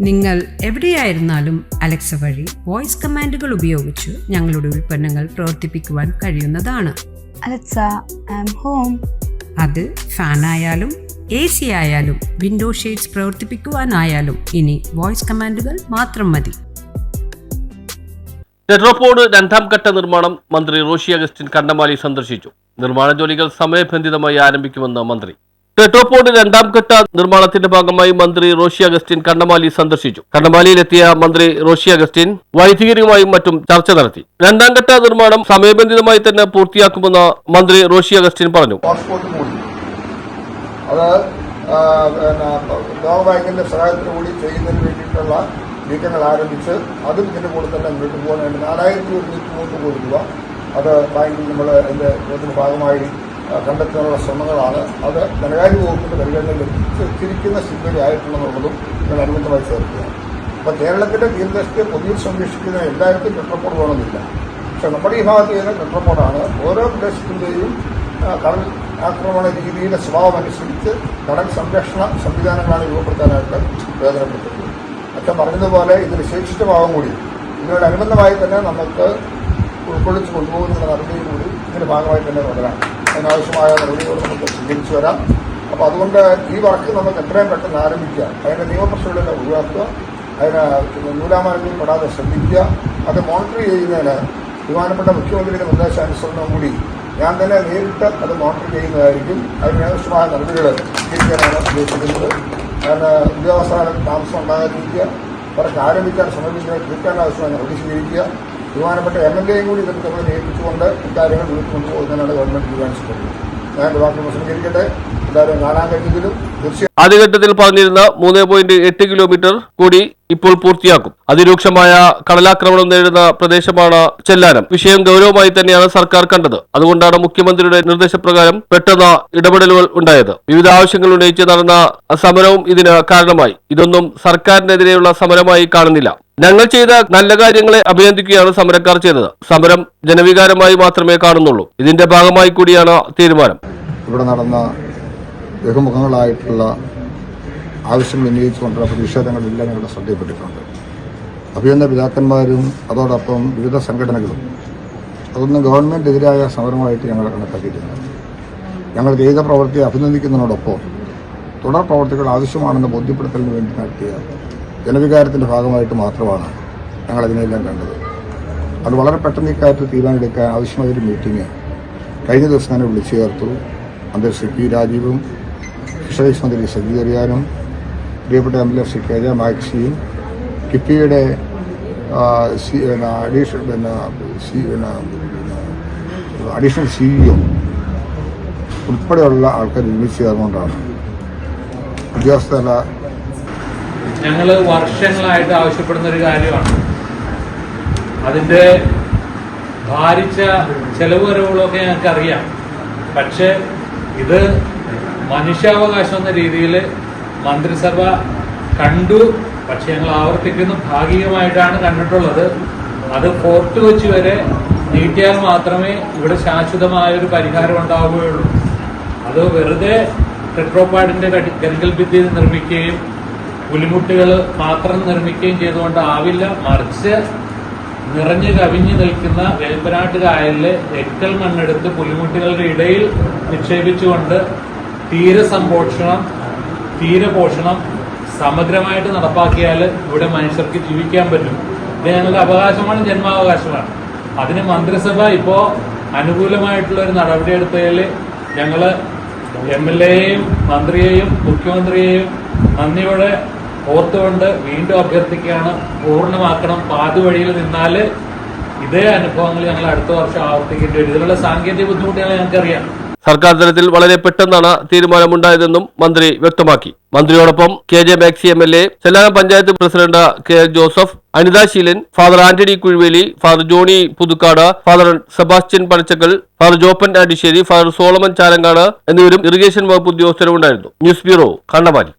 നിങ്ങൾ എവിടെയായിരുന്നാലും അലക്സ വഴി വോയിസ് കമാൻഡുകൾ ഉപയോഗിച്ച് ഞങ്ങളുടെ ഉൽപ്പന്നങ്ങൾ പ്രവർത്തിപ്പിക്കുവാൻ കഴിയുന്നതാണ്. Alexa, I'm home. അത് ഫാനായാലും എ സി ആയാലും വിൻഡോ ഷെയ്ഡ്സ് പ്രവർത്തിപ്പിക്കുവാനായാലും ഇനി വോയിസ് കമാൻഡുകൾ മാത്രം മതി. ടെട്രോപോഡ് രണ്ടാം ഘട്ട നിർമ്മാണം മന്ത്രി റോഷി അഗസ്റ്റിൻ കണ്ടമാലി സന്ദർശിച്ചു. നിർമ്മാണ ജോലികൾ സമയബന്ധിതമായി ആരംഭിക്കുമെന്ന് മന്ത്രി. ടെട്രോപോഡ് രണ്ടാം ഘട്ട നിർമ്മാണത്തിന്റെ ഭാഗമായി മന്ത്രി റോഷി അഗസ്റ്റിൻ കണ്ണമാലി സന്ദർശിച്ചു. കണ്ണമാലിയിലെത്തിയ മന്ത്രി റോഷി അഗസ്റ്റിൻ വൈദികരുമായും മറ്റും ചർച്ച നടത്തി. രണ്ടാം ഘട്ട നിർമ്മാണം സമയബന്ധിതമായി തന്നെ പൂർത്തിയാക്കുമെന്ന് മന്ത്രി റോഷി അഗസ്റ്റിൻ പറഞ്ഞു. അത് ലോകബാങ്കിന്റെ സഹായത്തോടു കൂടി ചെയ്യുന്നതിന് വേണ്ടിയിട്ടുള്ള നീക്കങ്ങൾ ആരംഭിച്ച് അതും ഇതിന്റെ കൂടെ തന്നെ മുന്നോട്ട് പോകാനായിട്ട് നാലായിരത്തി ഒരുന്നൂറ്റി മൂന്ന് കോടി രൂപ അത് ബാങ്കിൽ നമ്മൾ അതിന്റെ ഭാഗമായി കണ്ടെത്താനുള്ള ശ്രമങ്ങളാണ്. അത് ധനകാര്യ വകുപ്പിന്റെ പരിഗണനയിൽ എത്തിച്ചിരിക്കുന്ന സ്ഥിതി ആയിട്ടുള്ളതും ഞാൻ അനുബന്ധമായി ചേർക്കുകയാണ്. അപ്പൊ കേരളത്തിന്റെ തീരദേശത്തെ പൊതുവിൽ സംരക്ഷിക്കുന്ന എല്ലായിടത്തും പെട്രോൾ വേണമെന്നില്ല പക്ഷെ നമ്മുടെ ഈ ഭാഗത്ത് ചെയ്യുന്ന പെട്രോളാണ് ഓരോ പ്രദേശത്തിന്റെയും കടൽ ആക്രമണ രീതിയുടെ സ്വഭാവം അനുസരിച്ച് കടൽ സംരക്ഷണ സംവിധാനങ്ങളാണ് രൂപപ്പെടുത്താനായിട്ട് പ്രയോജനപ്പെടുത്തുന്നത്. അച്ഛൻ പറഞ്ഞതുപോലെ ഇതിന് ശേഷിച്ച ഭാഗം കൂടി ഇതിനോടനുബന്ധമായി തന്നെ നമുക്ക് ഉൾക്കൊള്ളിച്ച് കൊണ്ടുപോകുന്ന നടപടിയും കൂടി ഇതിന്റെ ഭാഗമായി തന്നെ തുടരാം. അതിനാവശ്യമായ നടപടികൾ നമുക്ക് സ്വീകരിച്ചു വരാം. അപ്പോൾ അതുകൊണ്ട് ഈ വർക്ക് നമുക്ക് എത്രയും പെട്ടെന്ന് ആരംഭിക്കുക. അതിന്റെ നിയമപ്രശ്നങ്ങളെല്ലാം ഒഴിവാക്കുക. അതിന് നൂലാമാനത്തിൽ പെടാതെ ശ്രദ്ധിക്കുക. അത് മോണിറ്റർ ചെയ്യുന്നതിന് ബഹുമാനപ്പെട്ട മുഖ്യമന്ത്രിയുടെ നിർദ്ദേശാനുസരണം കൂടി ഞാൻ തന്നെ നേരിട്ട് അത് മോണിറ്റർ ചെയ്യുന്നതായിരിക്കും. അതിനാവശ്യമായ നടപടികൾ സ്വീകരിക്കാനാണ് ഉദ്ദേശിക്കുന്നത്. അതിന് ഉദ്യോഗസ്ഥരുടെ താമസം ഉണ്ടാകാതിരിക്കുക. അവർക്ക് ആരംഭിക്കാൻ സമർപ്പിക്കാൻ തീർക്കാനാവശ്യമായ നടപടി സ്വീകരിക്കുക. ബഹുമാനപ്പെട്ട എം എൽ എയും കൂടി ഇതൊക്കെ നമ്മൾ നിയമിച്ചുകൊണ്ട് ഇക്കാര്യങ്ങൾ മുന്നോട്ട് കൊണ്ടുപോകുന്നതിനാണ് ഗവൺമെന്റ് തീരുമാനിച്ചിട്ടുള്ളത്. ഞാൻ വാക്കുകൾ പ്രസംഗിക്കട്ടെ എല്ലാവരും കാണാൻ കഴിഞ്ഞതിലും തീർച്ചയായും ആദ്യഘട്ടത്തിൽ പറഞ്ഞിരുന്ന മൂന്ന് പോയിന്റ് എട്ട് കിലോമീറ്റർ കൂടി ഇപ്പോൾ പൂർത്തിയാക്കും. അതിരൂക്ഷമായ കടലാക്രമണം നേരിടുന്ന പ്രദേശമാണ് ചെല്ലാനം. വിഷയം ഗൗരവമായി തന്നെയാണ് സർക്കാർ കണ്ടത്. അതുകൊണ്ടാണ് മുഖ്യമന്ത്രിയുടെ നിർദ്ദേശപ്രകാരം പെട്ടെന്ന് ഇടപെടലുകൾ ഉണ്ടായത്. വിവിധ ആവശ്യങ്ങൾ ഉന്നയിച്ച് നടന്ന സമരവും ഇതിന് കാരണമായി. ഇതൊന്നും സർക്കാരിനെതിരെയുള്ള സമരമായി കാണുന്നില്ല. ഞങ്ങൾ ചെയ്ത നല്ല കാര്യങ്ങളെ അഭിനന്ദിക്കുകയാണ് സമരക്കാർ ചെയ്തത്. സമരം ജനവികാരമായി മാത്രമേ കാണുന്നുള്ളൂ. ഇതിന്റെ ഭാഗമായി കൂടിയാണ് തീരുമാനം. ഇവിടെ നടന്ന ബഹുമുഖങ്ങളായിട്ടുള്ള ആവശ്യങ്ങൾ ഉന്നയിച്ചുകൊണ്ടുള്ള പ്രതിഷേധങ്ങളെല്ലാം ഞങ്ങളുടെ ശ്രദ്ധയിൽപ്പെട്ടിട്ടുണ്ട്. അഭിനന്ദ പിതാക്കന്മാരും അതോടൊപ്പം വിവിധ സംഘടനകളും. അതൊന്നും ഗവൺമെന്റിനെതിരായ സമരമായിട്ട് ഞങ്ങൾ കണക്കാക്കിയിട്ടില്ല. ഞങ്ങൾ ചെയ്ത പ്രവൃത്തിയെ അഭിനന്ദിക്കുന്നതിനോടൊപ്പം തുടർ പ്രവർത്തികൾ ആവശ്യമാണെന്ന് ബോധ്യപ്പെടുത്തലിന് വേണ്ടി നടത്തിയ ജനവികാരത്തിന്റെ ഭാഗമായിട്ട് മാത്രമാണ് ഞങ്ങൾ അതിനെല്ലാം കണ്ടത്. അത് വളരെ പെട്ടെന്ന് ഇക്കാര്യത്തിൽ തീരുമാനമെടുക്കാൻ ആവശ്യമായ ഒരു മീറ്റിംഗ് കഴിഞ്ഞ ദിവസം തന്നെ വിളിച്ചു ചേർത്തു. അന്തരിച്ച് പി രാജീവും ഫിഷറീസ് മന്ത്രി സജി ചെറിയാനും പ്രിയപ്പെട്ട M L A Shri K J മാക്സിയും കിഫിയുടെ ആ, സി- അഡീഷണൽ പിന്നെ സി- പിന്നെ അഡീഷണൽ സിഇഒ ഉൾപ്പെടെയുള്ള ആൾക്കാർ ഒരുമിച്ച് ചേർന്നുകൊണ്ടാണ്. ഉദ്യോഗസ്ഥല ഞങ്ങൾ വർഷങ്ങളായിട്ട് ആവശ്യപ്പെടുന്ന ഒരു കാര്യമാണ്. അതിന്റെ ഭാരിച്ച ചെലവ് വരവുകളൊക്കെ ഞങ്ങൾക്ക് അറിയാം പക്ഷേ ഇത് മനുഷ്യാവകാശം എന്ന രീതിയിൽ മന്ത്രിസഭ കണ്ടു പക്ഷെ ഞങ്ങൾ ആവർത്തിക്കുന്നു. ഭാഗികമായിട്ടാണ് കണ്ടിട്ടുള്ളത്. അത് ഫോർട്ട് വെച്ച് വരെ നീട്ടിയാൽ മാത്രമേ ഇവിടെ ശാശ്വതമായ ഒരു പരിഹാരം ഉണ്ടാവുകയുള്ളൂ. അത് വെറുതെ പെട്രോപാഡിന്റെ കരിങ്കൽ ഭിത്തി നിർമ്മിക്കുകയും പുലിമുട്ടുകൾ മാത്രം നിർമ്മിക്കുകയും ചെയ്തുകൊണ്ട് ആവില്ല. മറിച്ച് നിറഞ്ഞു കവിഞ്ഞു നിൽക്കുന്ന വേമ്പനാട്ട് കായലിലെ എക്കൽ മണ്ണെടുത്ത് പുലിമുട്ടുകളുടെ ഇടയിൽ നിക്ഷേപിച്ചുകൊണ്ട് തീരസംപോഷണം തീരപോഷണം സമഗ്രമായിട്ട് നടപ്പാക്കിയാൽ ഇവിടെ മനുഷ്യർക്ക് ജീവിക്കാൻ പറ്റും. ഇത് ഞങ്ങളുടെ അവകാശമാണ് ജന്മാവകാശമാണ്. അതിന് മന്ത്രിസഭ ഇപ്പോൾ അനുകൂലമായിട്ടുള്ള ഒരു നടപടി എടുത്തതിൽ ഞങ്ങൾ എം എൽ എയെയും മന്ത്രിയെയും മുഖ്യമന്ത്രിയെയും നന്ദിയോടെ ഓർത്തുകൊണ്ട് വീണ്ടും അഭ്യർത്ഥിക്കുകയാണ്. പൂർണമാക്കണം പാതുവഴിയിൽ നിന്നാൽ ഇതേ അനുഭവങ്ങൾ ഞങ്ങൾ അടുത്ത വർഷം ആവർത്തിക്കേണ്ടി വരും. ഇതിനുള്ള സാങ്കേതിക ബുദ്ധിമുട്ടുകൾ ഞങ്ങൾക്കറിയാം. സർക്കാർ തലത്തിൽ വളരെ പെട്ടെന്നാണ് തീരുമാനമുണ്ടായതെന്നും മന്ത്രി വ്യക്തമാക്കി. മന്ത്രിയോടൊപ്പം K J Maxi M L A Chellanam panchayat president K Joseph Anitha Sheelan father Antony Kuzhuveli father Johnny Puthukkad father Sebastian Panachakkal father Joppan Andisseri father Solomon Chalangad എന്നിവരും ഇറിഗേഷൻ വകുപ്പ് ഉദ്യോഗസ്ഥരും ഉണ്ടായിരുന്നു ന്യൂസ് ബ്യൂറോ കണ്ണമാലി.